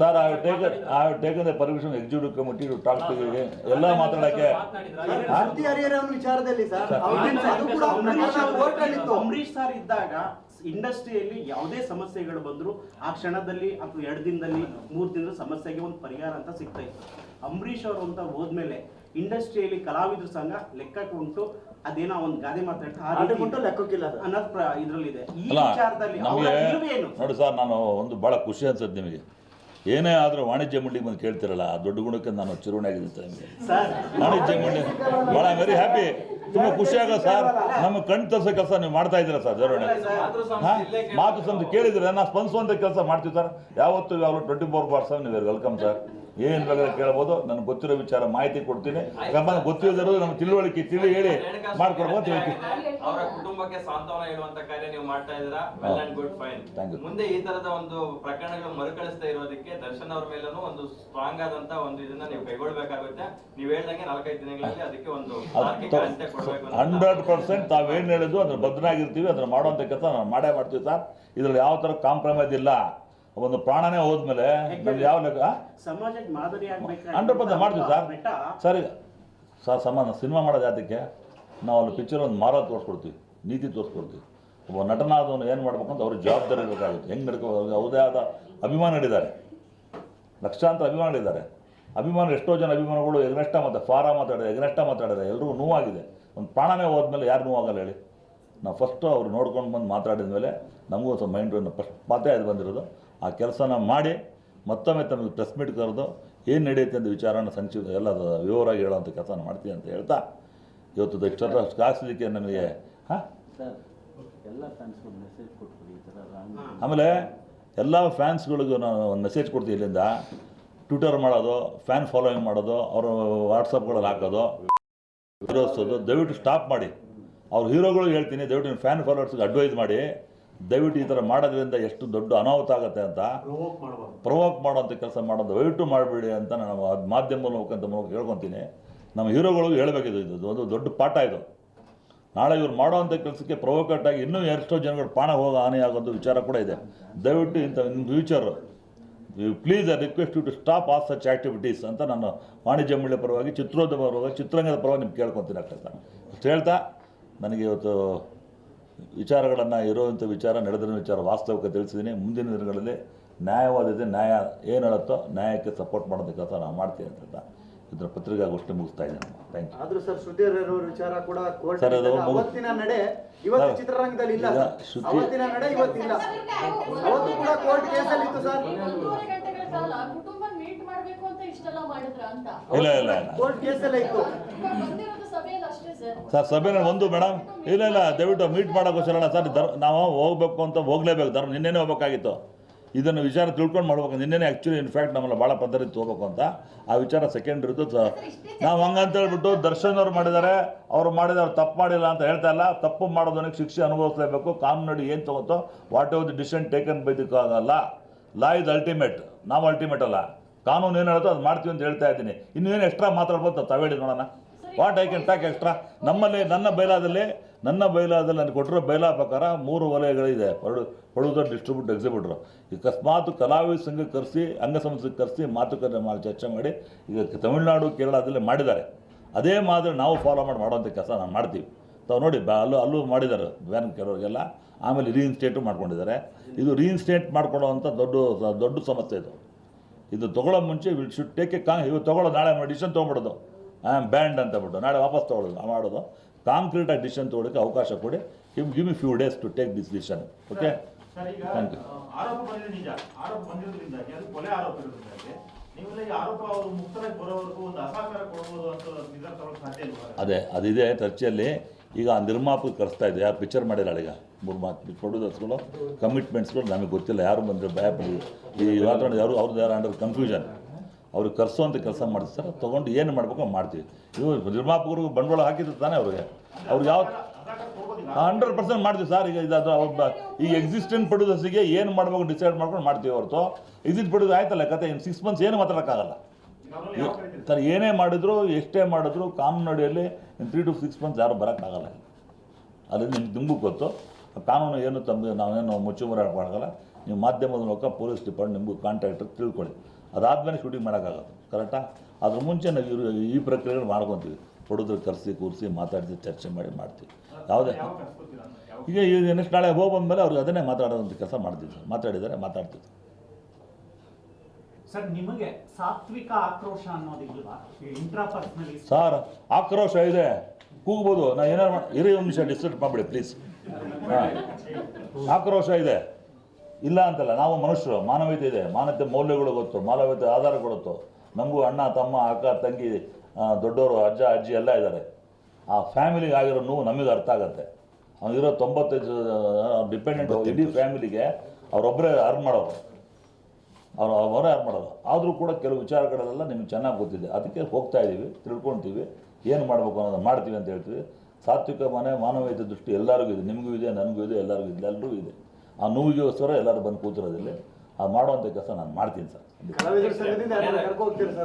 sir I taken I taken the permission executive committee to talk to ಎಲ್ಲ ಮಾತಾಡೋಕ್ಕೆ. ಅಂಬರೀಶ್ ಸರ್ ಇದ್ದಾಗ ಇಂಡಸ್ಟ್ರಿಯಲ್ಲಿ ಯಾವುದೇ ಸಮಸ್ಯೆಗಳು ಬಂದ್ರು ಆ ಕ್ಷಣದಲ್ಲಿ ಅಥವಾ ಎರಡು ದಿನದಲ್ಲಿ ಮೂರು ದಿನದ ಸಮಸ್ಯೆಗೆ ಒಂದು ಪರಿಹಾರ ಅಂತ ಸಿಗ್ತಾ ಇತ್ತು. ಅಂಬರೀಶ್ ಅವರು ಅಂತ ಹೋದ್ಮೇಲೆ ಇಂಡಸ್ಟ್ರಿಯಲ್ಲಿ ಕಲಾವಿದ್ರ ಸಂಘ ಲೆಕ್ಕಕ್ಕೆ ಉಂಟು ಅದೇನೋ ಒಂದು ಗಾದೆ ಮಾತಾಡ್ತಾ ಲೆಕ್ಕಕ್ಕಿಲ್ಲ ಅನ್ನೋದು ಪ್ರ- ಈ ಅಲ್ಲ ವಿಚಾರದಲ್ಲಿ ನೋಡಿ ಸರ್ ನಾನು ಒಂದು ಭಾಳ ಖುಷಿ ಅನ್ಸುತ್ತೆ ನಿಮಗೆ. ಏನೇ ಆದ್ರೂ ವಾಣಿಜ್ಯ ಮಂಡಳಿ ಬಂದು ಕೇಳ್ತಿರಲ್ಲ ಆ ದೊಡ್ಡ ಗುಣಕ್ಕೆ ನಾನು ನಿಮಗೆ. ಸರ್. ವಾಣಿಜ್ಯ ಮಂಡಳಿ ಬಹಳ ವೆರಿ ಹ್ಯಾಪಿ ತುಂಬಾ ಖುಷಿ ಆಗೋದು ಸರ್. ನಮ್ಮ ಕಣ್ ತರಿಸೋ ಕೆಲಸ ನೀವು ಮಾಡ್ತಾ ಇದ್ದೀರಾ ಸರ್ ಜರೋಣೆ ಮಾತೃ ಹಾ? ಸಂತ ಕೇಳಿದ್ರೆ ನಾನು ಸ್ಪಂದಿಸುವಂತ ಕೆಲಸ ಮಾಡ್ತೀವಿ ಸರ್. ಯಾವತ್ತು ಯಾವಾಗಲೂ ಟ್ವೆಂಟಿ ಫೋರ್ ಬಾರ್ ಸೆವೆನ್ ನೀವು ವೆಲ್ಕಮ್ ಸರ್. ಏನು ಬೇಕಾದ್ರೆ ಕೇಳ್ಬೋದು. ನನಗೆ ಗೊತ್ತಿರೋ ವಿಚಾರ ಮಾಹಿತಿ ಕೊಡ್ತೀನಿ. ಯಾಕಂದ್ರೆ ಗೊತ್ತಿರೋದು ನಮ್ಗೆ ತಿಳುವಳಿಕೆ ತಿಳಿ ಹೇಳಿ ಮಾಡ್ಕೊಡ್ಬೋದು. ಅವರ ಕುಟುಂಬಕ್ಕೆ ಸಾಂತ್ವನ ಹೇಳುವಂತ ಕಾರ್ಯ ನೀವು ಮಾಡ್ತಾ ಇದ್ದೀರಾ? Well and good fine. ಮುಂದೆ ಈ ತರದ ಒಂದು ಪ್ರಕರಣಗಳು ಮರುಕಳಿಸ್ತಾ ಇರೋದಕ್ಕೆ ದರ್ಶನ್ ಅವ್ರ ಮೇಲೂ ಒಂದು ಸ್ಟ್ರಾಂಗ್ ಆದಂತ ಒಂದು ಇದನ್ನ ನೀವು ಕೈಗೊಳ್ಬೇಕಾಗುತ್ತೆ ನೀವು ಹೇಳ್ದಂಗೆ ನಾಲ್ಕೈದು ದಿನಗಳಲ್ಲಿ ಅದಕ್ಕೆ ಒಂದು ಹಂಡ್ರೆಡ್ ಪರ್ಸೆಂಟ್ ತಾವೇನು ಹೇಳಿದ್ರು ಅದ್ರ ಬದ್ಧನಾಗಿರ್ತೀವಿ ಅದನ್ನ ಮಾಡುವಂತ ಕೆಲಸ ನಾವು ಮಾಡೇ ಮಾಡ್ತೀವಿ ಸರ್. ಇದ್ರಲ್ಲಿ ಯಾವ ತರ ಕಾಂಪ್ರಮೈಸ್ ಇಲ್ಲ. ಒಂದು ಪ್ರಾಣನೇ ಹೋದ್ಮೇಲೆ ಯಾವ ಲೆಕ್ಕ? ಸಮಾಜಕ್ಕೆ ಮಾದರಿ ಹಂಡ್ರೆಡ್ ಪರ್ಸೆಂಟ್ ಮಾಡ್ತೀವಿ ಸರ್. ಸರಿ ಸರ್ ಸಮಾನ ಸಿನಿಮಾ ಮಾಡೋದು ಯಾತಕ್ಕೆ? ನಾವು ಅಲ್ಲಿ ಪಿಕ್ಚರ್ ಒಂದು ಮಾರ ತೋರಿಸ್ಕೊಡ್ತೀವಿ ನೀತಿ ತೋರಿಸ್ಕೊಡ್ತೀವಿ. ಒಬ್ಬ ನಟನಾದವನು ಏನು ಮಾಡ್ಬೇಕು ಅಂತ ಅವ್ರ ಜವಾಬ್ದಾರಿ ಇರಬೇಕಾಗುತ್ತೆ. ಹೆಂಗೆ ನಡ್ಕೋ ಯಾವುದೇ ಆದ ಅಭಿಮಾನಿಗಳಿದ್ದಾರೆ ಲಕ್ಷಾಂತರ ಅಭಿಮಾನಿಗಳಿದ್ದಾರೆ ಅಭಿಮಾನ ಎಷ್ಟೋ ಜನ ಅಭಿಮಾನಿಗಳು ಎಗ್ನಷ್ಟ ಮಾತಾಡ ಫಾರಾ ಮಾತಾಡಿದೆ ಎಗ್ನಷ್ಟ ಮಾತಾಡಿದೆ ಎಲ್ರಿಗೂ ನೋವಾಗಿದೆ. ಒಂದು ಪ್ರಾಣನೇ ಹೋದ್ಮೇಲೆ ಯಾರು ನೋವಾಗಲ್ಲ ಹೇಳಿ. ನಾವು ಫಸ್ಟು ಅವ್ರು ನೋಡ್ಕೊಂಡು ಬಂದು ಮಾತಾಡಿದ ಮೇಲೆ ನಮಗೂ ಸ್ವಲ್ಪ ಮೈಂಡ್ ಫಸ್ಟ್ ಮಾತೇ ಅದು ಬಂದಿರೋದು. ಆ ಕೆಲಸನ ಮಾಡಿ ಮತ್ತೊಮ್ಮೆ ತಮಗೆ ಪ್ರೆಸ್ ಮೀಟ್ ಕರೆದು ಏನು ನಡೆಯುತ್ತೆ ಅಂತ ವಿಚಾರನ ಸಂಕ್ಷಿಪ್ತ ಎಲ್ಲ ವಿವರವಾಗಿ ಹೇಳೋಂಥ ಕೆಲಸನ ಮಾಡ್ತೀನಿ ಅಂತ ಹೇಳ್ತಾ ಇವತ್ತು ಇಷ್ಟರ ಕಾಯಿಸಲಿಕ್ಕೆ ನಮಗೆ ಹಾಂ? ಸರ್ ಎಲ್ಲ ಫ್ಯಾನ್ಸ್ಗಳು ಮೆಸೇಜ್ ಕೊಟ್ಬಿಡಿ ಈ ಥರ ರಾಂಗ್ ಆಮೇಲೆ ಎಲ್ಲ ಫ್ಯಾನ್ಸ್ಗಳಿಗೂ ನಾನು ಒಂದು ಮೆಸೇಜ್ ಕೊಡ್ತೀನಿ ಇಲ್ಲಿಂದ. ಟ್ವಿಟರ್ ಮಾಡೋದು ಫ್ಯಾನ್ ಫಾಲೋಯಿಂಗ್ ಮಾಡೋದು ಅವರ ವಾಟ್ಸಪ್ಗಳಲ್ಲಿ ಹಾಕೋದು ವಿರೋಧಿಸೋದು ದಯವಿಟ್ಟು ಸ್ಟಾಪ್ ಮಾಡಿ. ಅವ್ರ ಹೀರೋಗಳು ಹೇಳ್ತೀನಿ ದಯವಿಟ್ಟು ಫ್ಯಾನ್ ಫಾಲೋವರ್ಸ್ಗೆ ಅಡ್ವೈಸ್ ಮಾಡಿ. ದಯವಿಟ್ಟು ಈ ಥರ ಮಾಡೋದ್ರಿಂದ ಎಷ್ಟು ದೊಡ್ಡ ಅನಾಹುತ ಆಗುತ್ತೆ ಅಂತ ಪ್ರವೋಕ್ ಮಾಡುವಂಥ ಕೆಲಸ ಮಾಡೋದು. ದಯವಿಟ್ಟು ಮಾಡಬೇಡಿ ಅಂತ ನಾನು ಅದ್ ಮಾಧ್ಯಮ ಮೂಲಕ ಮೂಲಕ ಹೇಳ್ಕೊತೀನಿ. ನಮ್ಮ ಹೀರೋಗಳಿಗೂ ಹೇಳಬೇಕಿದು ಇದು. ಒಂದು ದೊಡ್ಡ ಪಾಠ ಇದು. ನಾಳೆ ಇವ್ರು ಮಾಡುವಂಥ ಕೆಲಸಕ್ಕೆ ಪ್ರವೋಕಟ್ಟಾಗಿ ಆಗಿ ಇನ್ನೂ ಎಷ್ಟೋ ಜನಗಳು ಪ್ರಾಣ ಹೋಗ ಹಾನಿ ಆಗೋದು ವಿಚಾರ ಕೂಡ ಇದೆ. ದಯವಿಟ್ಟು ಇಂಥ in future please I request you to stop all such activities ಅಂತ ನಾನು ವಾಣಿಜ್ಯ ಮಂಡಳಿ ಪರವಾಗಿ ಚಿತ್ರೋದ್ಯಮ ಪರವಾಗಿ ಚಿತ್ರರಂಗದ ಪರವಾಗಿ ನಿಮ್ಗೆ ಕೇಳ್ಕೊತೀನಿ ಅಷ್ಟು ಹೇಳ್ತಾ ನನಗೆ ಇವತ್ತು ವಿಚಾರಗಳನ್ನು ಇರೋವಂಥ ವಿಚಾರ ನಡೆದಿರೋ ವಿಚಾರ ವಾಸ್ತವಕ್ಕೆ ತಿಳಿಸಿದ್ದೀನಿ. ಮುಂದಿನ ದಿನಗಳಲ್ಲಿ ನ್ಯಾಯವಾದಿದೆ ನ್ಯಾಯ ಏನು ಹೇಳುತ್ತೋ ನ್ಯಾಯಕ್ಕೆ ಸಪೋರ್ಟ್ ಮಾಡೋದಕ್ಕೆ ಕೆಲಸ ನಾವು ಮಾಡ್ತೀವಿ ಅಂತ ಇದರ ಪತ್ರಿಕಾಗೋಷ್ಠಿ ಮುಗಿಸ್ತಾ ಇದ್ದೀನಿ. ಥ್ಯಾಂಕ್ ಯು ಆದ್ರೂ ಸರ್ ಸುಧೀರ್ ಅವ್ರ ವಿಚಾರ ಕೂಡ ಕೋರ್ಟ್ ಸರ್, ಅದು ಅವತ್ತಿನ ನಡೆ ಇವತ್ತು ಚಿತ್ರರಂಗದಲ್ಲಿ ಇಲ್ಲ. ಈಗ ಅವತ್ತಿನ ನಡೆ ಇವತ್ತಿಲ್ಲ. ಅವತ್ತು ಕೂಡ ಕೋರ್ಟ್ ಕೇಸಲ್ಲಿ ಇತ್ತು ಸರ್. ಒಂದೂವರೆ ಗಂಟೆಗಳ ಕಾಲ ಕುಟುಂಬ ಮೀಟ್ ಮಾಡ್ಬೇಕು ಅಂತ ಇಷ್ಟೆಲ್ಲ ಮಾಡಿದ್ರ ಅಂತ? ಇಲ್ಲ ಇಲ್ಲ ಇಲ್ಲ. ಕೋರ್ಟ್ ಕೇಸಲ್ಲೇ ಇತ್ತು. ಸರ್. ಸಭೆನಲ್ಲಿ ಒಂದು ಮೇಡಮ್. ಇಲ್ಲ ಇಲ್ಲ ದಯವಿಟ್ಟು ಮೀಟ್ ಮಾಡೋಕ್ಕೋಸ್ಕರ ಸರ್ ಧರ್ ನಾವು ಹೋಗ್ಬೇಕು ಅಂತ ಹೋಗ್ಲೇಬೇಕು. ಧರ್ಮ ನಿನ್ನೆನೇ ಹೋಗ್ಬೇಕಾಗಿತ್ತು. ಇದನ್ನು ವಿಚಾರ ತಿಳ್ಕೊಂಡು ಮಾಡ್ಬೇಕು. ನಿನ್ನೆನೇ ಆ್ಯಕ್ಚುಲಿ ಇನ್ಫ್ಯಾಕ್ಟ್ ನಮ್ಮಲ್ಲಿ ಭಾಳ ಪದ್ಧತಿ ಹೋಗ್ಬೇಕು ಅಂತ. ಆ ವಿಚಾರ ಸೆಕೆಂಡ್ ಇರುತ್ತೆ ಸರ್. ನಾವು ಹಂಗಂತ ಹೇಳ್ಬಿಟ್ಟು ದರ್ಶನ್ ಅವ್ರು ಮಾಡಿದ್ದಾರೆ. ಅವ್ರು ಮಾಡಿದವ್ರು ತಪ್ಪು ಮಾಡಿಲ್ಲ ಅಂತ ಹೇಳ್ತಾ ಇಲ್ಲ. ತಪ್ಪು ಮಾಡೋದನಿಗೆ ಶಿಕ್ಷೆ ಅನುಭವಿಸಲೇಬೇಕು. ಕಾನೂನಡಿ ಏನು ತಗೋತೋ whatever the decision taken by the ಆಗಲ್ಲ ಲಾ ಇಸ್ ಅಲ್ಟಿಮೇಟ್ ನಾವು ಅಲ್ಟಿಮೇಟ್ ಅಲ್ಲ. ಕಾನೂನು ಏನು ಹೇಳುತ್ತೋ ಅದು ಮಾಡ್ತೀವಿ ಅಂತ ಹೇಳ್ತಾ ಇದ್ದೀನಿ. ಇನ್ನೇನು ಎಕ್ಸ್ಟ್ರಾ ಮಾತಾಡ್ಬೋದು ತಾವೇಳಿ ನೋಡೋಣ. What I can talk extra ನಮ್ಮಲ್ಲಿ, ನನ್ನ ಬೈಲಾದಲ್ಲಿ ನನ್ನ ಬೈಲಾದಲ್ಲಿ ನನಗೆ ಕೊಟ್ಟಿರೋ ಬೈಲಾ ಪ್ರಕಾರ ಮೂರು ವಲಯಗಳಿದೆ. ಪಡು ಡಿಸ್ಟ್ರಿಬ್ಯೂಟ್ ಎಕ್ಸಿಬ್ಯೂಟ್ರು ಎಕ್ಸಿಬಿಟ್ರು ಅಕಸ್ಮಾತ್ ಕಲಾವಿದ ಸಂಘಕ್ಕೆ ಕರೆಸಿ ಅಂಗಸಂಸ್ಥೆ ಕರೆಸಿ ಮಾತುಕತೆ ಮಾಡಿ, ಚರ್ಚೆ ಮಾಡಿ ಈಗ ತಮಿಳುನಾಡು, ಕೇರಳದಲ್ಲಿ ಮಾಡಿದ್ದಾರೆ. ಅದೇ ಮಾದರಿ ನಾವು ಫಾಲೋ ಮಾಡಿ ಮಾಡೋಂಥ ಕೆಲಸ ನಾನು ಮಾಡ್ತೀವಿ. ತಾವು ನೋಡಿ, ಬ, ಅಲ್ಲೂ ಅಲ್ಲೂ ಮಾಡಿದ್ದಾರೆ. ಬ್ಯಾನ್ ಕೆಲವರಿಗೆಲ್ಲ. ಆಮೇಲೆ ರೀಇನ್ಸ್ಟೇಟು ಮಾಡ್ಕೊಂಡಿದ್ದಾರೆ. ಇದು ರೀಇನ್ಸ್ಟೇಟ್ ಮಾಡ್ಕೊಳ್ಳೋವಂಥ ದೊಡ್ಡ ದೊಡ್ಡ ಸಮಸ್ಯೆ ಇದು. ಇದು ತೊಗೊಳ್ಳೋ ಮುಂಚೆ ವಿಲ್ ಶುಡ್ ಟೇಕ್ ಎ ಕಾಂಗ್ ಇವು ತೊಗೊಳ್ಳೋ ನಾಳೆ ಡಿಸಿಷನ್ ತೊಗೊಂಬಿಡೋದು ಬ್ಯಾಂಡ್ ಅಂತ ಬಿಟ್ಟು ನಾಳೆ ವಾಪಸ್ ತೊಗೊಳ್ಳೋದು ಮಾಡೋದು. ಕಾಂಕ್ರೀಟಾಗಿ ಡಿಸಿಷನ್ ತೊಗೊಳಕ್ಕೆ ಅವಕಾಶ ಕೊಡಿ. Give give me few days to take this decision okay ಬಂದಿರೋದ್ರಿಂದಾಗಿ ಅದು ಅದಿದೆ ಚರ್ಚೆಯಲ್ಲಿ. ಈಗ ಆ ನಿರ್ಮಾಪಕ ಕರೆಸ್ತಾ ಇದೆ ಯಾರು ಪಿಕ್ಚರ್ ಮಾಡಿದಾಳೆ ಈಗ? ಮೂರು ಮಾತು ಪ್ರೊಡ್ಯೂಸರ್ಸ್ಗಳು ಕಮಿಟ್ಮೆಂಟ್ಸ್ಗಳು ನಮಗೆ ಗೊತ್ತಿಲ್ಲ. ಯಾರು ಬಂದರೆ ಭಯ ಈ ವಾತಾವರಣ ಯಾರು ಅವ್ರದ್ದು ಯಾರು ಅಂಡರ್ ಕನ್ಫ್ಯೂಷನ್ ಅವ್ರಿಗೆ ಕರೆಸುವಂಥ ಕೆಲಸ ಮಾಡ್ತಾರೆ ತೊಗೊಂಡು ಏನು ಮಾಡಬೇಕು ಮಾಡ್ತೀವಿ. ಇದು ನಿರ್ಮಾಪಕರು ಬಂಡವಾಳ ಹಾಕಿದ್ರು ತಾನೇ ಅವ್ರಿಗೆ. ಅವ್ರಿಗೆ ಯಾವ ಹಂಡ್ರೆಡ್ ಪರ್ಸೆಂಟ್ ಮಾಡ್ತೀವಿ ಸರ್, ಈಗ ಇದು ಒಬ್ಬ ಈ ಎಕ್ಸಿಸ್ಟೆಂಟ್ ಪ್ರೊಡ್ಯೂಸರ್ಸಿಗೆ ಏನು ಮಾಡ್ಬೇಕು ಡಿಸೈಡ್ ಮಾಡ್ಕೊಂಡು ಮಾಡ್ತೀವಿ ಹೊರತು. ಎಕ್ಸಿಟ್ ಪ್ರೊಡ್ಯೂಸ್ ಆಯ್ತಲ್ಲ ಕತೆ ಇನ್ನು ಸಿಕ್ಸ್ ಮಂತ್ಸ್ ಏನು ಮಾತಾಡೋಕ್ಕಾಗಲ್ಲ. ಸರ್, ಏನೇ ಮಾಡಿದ್ರು, ಎಷ್ಟೇ ಮಾಡಿದ್ರು ಕಾನೂನಡಿಯಲ್ಲಿ ತ್ರೀ ಟು ಸಿಕ್ಸ್ ಮಂತ್ಸ್ ಯಾರು ಬರೋಕ್ಕಾಗಲ್ಲ ಅದು ನಿಮ್ಗೆ ನಿಮಗೂ ಗೊತ್ತು. ಕಾನೂನು ಏನು ತಂದು ನಾವೇನು ಮುಚ್ಚುಮರ ಮಾಡೋಕ್ಕಲ್ಲ ನೀವು ಮಾಧ್ಯಮದ ಮೂಲಕ ಪೊಲೀಸ್ ಡಿಪಾರ್ಟ್ಮೆಂಟ್ ನಿಮಗೂ ಕಾಂಟ್ಯಾಕ್ಟ್ ತಿಳ್ಕೊಳ್ಳಿ. ಅದಾದಮೇಲೆ ಶೂಟಿಂಗ್ ಮಾಡೋಕ್ಕಾಗೋದು ಕರೆಕ್ಟಾ ಅದ್ರ ಮುಂಚೆ ನಾವು ಇವರು ಈ ಪ್ರಕ್ರಿಯೆಗಳು ಮಾಡ್ಕೊತೀವಿ. ಹುಡುಗರು ಕರೆಸಿ ಕೂರಿಸಿ ಮಾತಾಡಿಸಿ ಚರ್ಚೆ ಮಾಡಿ ಮಾಡ್ತೀವಿ. ಯಾವುದೇ ಈಗ ಈಗ ನೆಕ್ಸ್ಟ್ ನಾಳೆ ಹೋಗಿ ಬಂದಮೇಲೆ ಅವ್ರಿಗೆ ಅದನ್ನೇ ಮಾತಾಡೋದಂಥ ಕೆಲಸ ಮಾಡ್ತೀವಿ ಮಾತಾಡಿದರೆ ಮಾತಾಡಿದ್ದಾರೆ ಮಾತಾಡ್ತೀವಿ. ಸರ್ ನಿಮಗೆ ಸಾತ್ವಿಕ ಆಕ್ರೋಶ ಅನ್ನೋದಿಲ್ವಾ ಸರ್ ಆಕ್ರೋಶ ಇದೆ. ಕೂಗ್ಬೋದು. ನಾ ಏನಾರು ಇರೋ ಇರಿ ಒಂದು ನಿಮಿಷ ಡಿಸ್ಟರ್ಬ್ ಮಾಡಿಬಿಡಿ ಪ್ಲೀಸ್ ಹಾಂ. ಆಕ್ರೋಶ ಇದೆ. ಇಲ್ಲ ಅಂತಲ್ಲ ನಾವು ಮನುಷ್ಯರು ಮಾನವೀಯತೆ ಇದೆ. ಮಾನವತೆ ಮೌಲ್ಯಗಳು ಗೊತ್ತು ಮಾನವೀಯತೆ ಆಧಾರ ಗೊತ್ತು. ನಮಗೂ ಅಣ್ಣ ತಮ್ಮ ಅಕ್ಕ ತಂಗಿ ದೊಡ್ಡವರು ಅಜ್ಜ ಅಜ್ಜಿ ಎಲ್ಲ ಇದ್ದಾರೆ. ಆ ಫ್ಯಾಮಿಲಿಗೆ ಆಗಿರೋ ನೋವು ನಮಗೆ ಅರ್ಥ ಆಗುತ್ತೆ. ಅವನಿರೋ ತೊಂಬತ್ತೈದು ಡಿಪೆಂಡೆಂಟ್ ಇಡೀ ಫ್ಯಾಮಿಲಿಗೆ ಅವರೊಬ್ಬರೇ ಅರ್ನ್ ಮಾಡೋರು. ಅವ್ರು ಅವರೇ ಅರ್ನ್ ಮಾಡೋದು ಆದರೂ ಕೂಡ ಕೆಲವು ವಿಚಾರಗಳೆಲ್ಲ ನಿಮ್ಗೆ ಚೆನ್ನಾಗಿ ಗೊತ್ತಿದೆ. ಅದಕ್ಕೆ ಹೋಗ್ತಾ ಇದ್ದೀವಿ ತಿಳ್ಕೊಳ್ತೀವಿ ಏನು ಮಾಡಬೇಕು ಅನ್ನೋದು ಮಾಡ್ತೀವಿ ಅಂತ ಹೇಳ್ತೀವಿ. ಸಾತ್ವಿಕ ಮನೆ ಮಾನವೀಯತೆ ದೃಷ್ಟಿ ಎಲ್ಲರಿಗೂ ಇದೆ. ನಿಮಗೂ ಇದೆ ನನಗೂ ಇದೆ ಎಲ್ಲರಿಗೂ ಇದೆ ಎಲ್ಲರಿಗೂ ಇದೆ. ಆ ನೋವಿಗೋಸ್ಕರ ಎಲ್ಲರೂ ಬಂದು ಕೂತಿರೋದಿಲ್ಲ. ಆ ಮಾಡುವಂಥ ಕೆಲಸ ನಾನು ಮಾಡ್ತೀನಿ ಸರ್.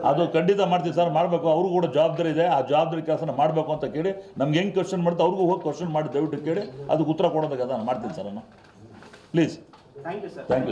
ಅದು ಖಂಡಿತ ಮಾಡ್ತೀನಿ ಸರ್ ಮಾಡಬೇಕು. ಅವ್ರಿಗೂ ಕೂಡ ಜವಾಬ್ದಾರಿ ಇದೆ. ಆ ಜವಾಬ್ದಾರಿ ಕೆಲಸನ ಮಾಡಬೇಕು ಅಂತ ಕೇಳಿ ನಮ್ಗೆ ಹೆಂಗೆ ಕ್ವಶನ್ ಮಾಡ್ತಾ ಅವ್ರಿಗೂ ಹೋಗಿ ಕ್ವಶನ್ ಮಾಡಿ ದಯವಿಟ್ಟು ಕೇಳಿ ಅದಕ್ಕೆ ಉತ್ತರ ಕೊಡೋದಕ್ಕೆ ನಾನು ಮಾಡ್ತೀನಿ ಸರ್ ನಾನು please thank you sir thank you